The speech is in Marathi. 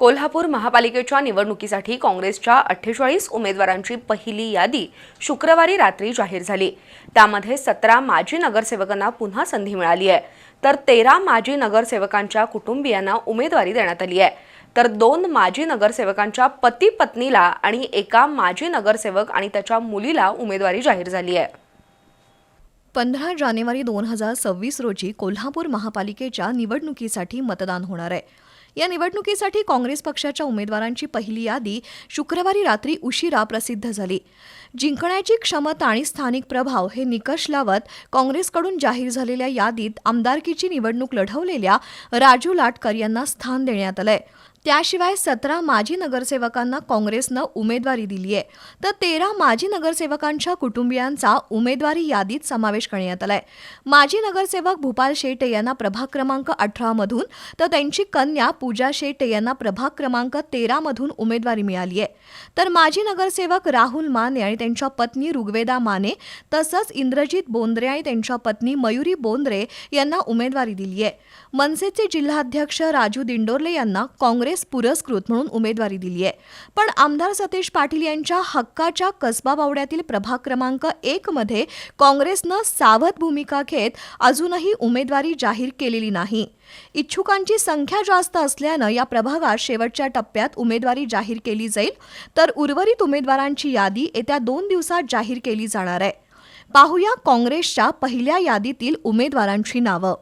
कोल्हापूर महापालिकेच्या निवडणुकीसाठी काँग्रेसच्या अठ्ठेचाळीस उमेदवारांची पहिली यादी शुक्रवारी रात्री जाहीर झाली. त्यामध्ये सतरा माजी नगरसेवकांना पुन्हा संधी मिळाली आहे. तर तेरा माजी नगरसेवकांच्या कुटुंबियांना उमेदवारी देण्यात आली आहे. तर दोन माजी नगरसेवकांच्या पती पत्नीला आणि एका माजी नगरसेवक आणि त्याच्या मुलीला उमेदवारी जाहीर झाली आहे. पंधरा जानेवारी दोन हजार सव्वीस रोजी कोल्हापूर महापालिकेच्या निवडणुकीसाठी मतदान होणार आहे. या निवडणुकीसाठी काँग्रेस पक्षाच्या उमेदवारांची पहिली यादी शुक्रवारी रात्री उशिरा प्रसिद्ध झाली. जिंकण्याची क्षमता आणि स्थानिक प्रभाव हे निकष लावत काँग्रेसकडून जाहीर झालेल्या यादीत आमदारकीची निवडणूक लढवलेल्या राजू लाटकर यांना स्थान देण्यात आलंय. त्याशिवाय सतरा माजी नगरसेवकांना काँग्रेसनं उमेदवारी दिली आहे तर तेरा माजी नगरसेवकांच्या कुटुंबियांचा उमेदवारी यादीत समावेश करण्यात आलाय. माजी नगरसेवक भूपाल शेटे यांना प्रभाग क्रमांक अठरामधून तर त्यांची कन्या पूजा शेटे यांना प्रभाग क्रमांक तेरामधून उमेदवारी मिळाली आहे तर माजी नगरसेवक राहुल माने आणि त्यांच्या पत्नी ऋग्वेदा माने तसंच इंद्रजित बोंद्रे आणि त्यांच्या पत्नी मयुरी बोंद्रे यांना उमेदवारी दिली आहे मनसेचे जिल्हाध्यक्ष राजू दिंडोर्ले यांना काँग्रेस पुरस्कृत म्हणून उमेदवारी दिली आहे पण आमदार सतीश पाटील यांच्या हक्काच्या कसबा बावड्यातील प्रभाग क्रमांक एक मध्ये काँग्रेसनं सावध भूमिका घेत अजूनही उमेदवारी जाहीर केलेली नाही. इच्छुकांची संख्या जास्त असल्यानं या प्रभागात शेवटच्या टप्प्यात उमेदवारी जाहीर केली जाईल तर उर्वरित उमेदवारांची यादी येत्या दोन दिवसात जाहीर केली जाणार आहे. पाहूया काँग्रेसच्या पहिल्या यादीतील उमेदवारांची नावं.